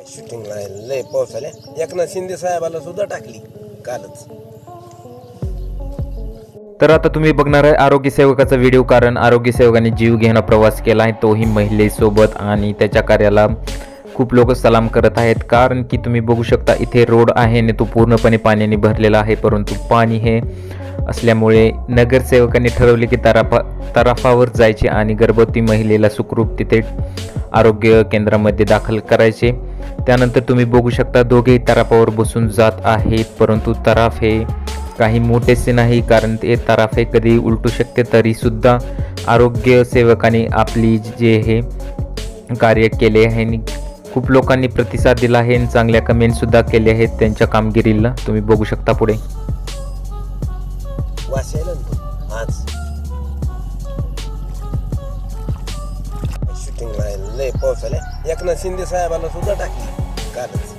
Shooting लय पाऊस आल्या. एकनाथ शिंदे साहेबाला सुद्धा टाकली कालच. तर आता तुम्ही बघणार आहे आरोग्य सेवकाचा व्हिडिओ कारण आरोग्य सेवकाने जीव घेणं प्रवास केला आहे. तोही महिलेसोबत आणि त्याच्या कार्याला खूप लोक सलाम करत आहेत. कारण की तुम्ही बघू शकता इथे रोड आहे आणि तो पूर्णपणे पाण्याने भरलेला आहे परंतु पाणी हे असल्यामुळे नगरसेवकांनी ठरवले की तराफा तराफावर जायचे आणि गर्भवती महिलेला सुखरूप तिथे आरोग्य केंद्रामध्ये दाखल करायचे. त्यानंतर तुम्ही बघू शकता दोघेही तराफावर बसून जात आहेत परंतु तराफ हे काही मोठेसे नाही कारण ते तराफ हे कधी उलटू शकते तरीसुद्धा आरोग्य सेवकाने आपली जे हे कार्य केले आहे आणि खूप लोकांनी प्रतिसाद दिला आहे आणि चांगल्या कमेंटसुद्धा केले आहेत त्यांच्या कामगिरीला. तुम्ही बघू शकता पुढे. वास यायला एकनाथ शिंदे साहेबाला सुद्धा टाकली. कालच